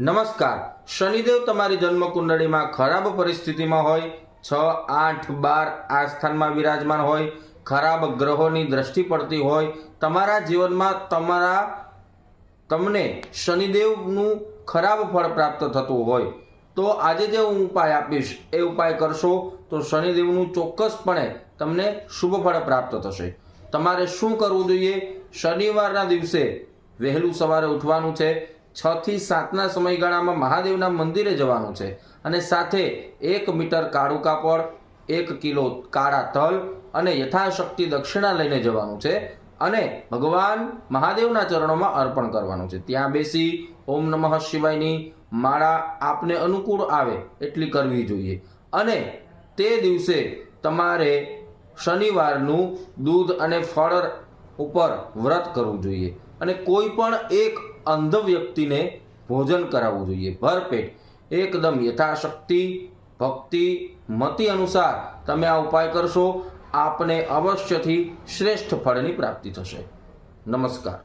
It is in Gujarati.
નમસ્કાર. શનિદેવ તમારી જન્મ કુંડળીમાં ખરાબ પરિસ્થિતિમાં હોય, છ, આઠ, બાર આ સ્થાનમાં વિરાજમાન હોય, ખરાબ ગ્રહોની દ્રષ્ટિ પડતી હોય, તમારા જીવનમાં તમારા, તમને શનિદેવનું ખરાબ ફળ પ્રાપ્ત થતું હોય, તો આજે જે હું ઉપાય આપીશ, એ ઉપાય કરશો, તો શનિદેવનું ચોક્કસપણે તમને શુભ ફળ પ્રાપ્ત થશે. તમારે શું કરવું જોઈએ? શનિવારના દિવસે વહેલું સવારે ઉઠવાનું છે. છ થી સાતના સમયગાળામાં મહાદેવના મંદિરે જવાનું છે અને સાથે એક મીટર કાળું કાપડ, એક કિલો કાળા તલ અને યથાશક્તિ દક્ષિણા લઈને જવાનું છે અને ભગવાન મહાદેવના ચરણોમાં અર્પણ કરવાનું છે. ત્યાં બેસી ઓમ નમઃ શિવાયની માળા આપને અનુકૂળ આવે એટલી કરવી જોઈએ. અને તે દિવસે તમારે શનિવારનું દૂધ અને ફળ ઉપર વ્રત કરવું જોઈએ. અને કોઈ પણ એક અંધ વ્યક્તિને ભોજન કરાવવું જોઈએ. ભરપેટ. એકદમ યથાશક્તિ, ભક્તિ, મતિ અનુસાર તમે આ ઉપાય કરશો, આપને અવશ્યથી શ્રેષ્ઠ ફળની પ્રાપ્તિ થશે. નમસ્કાર.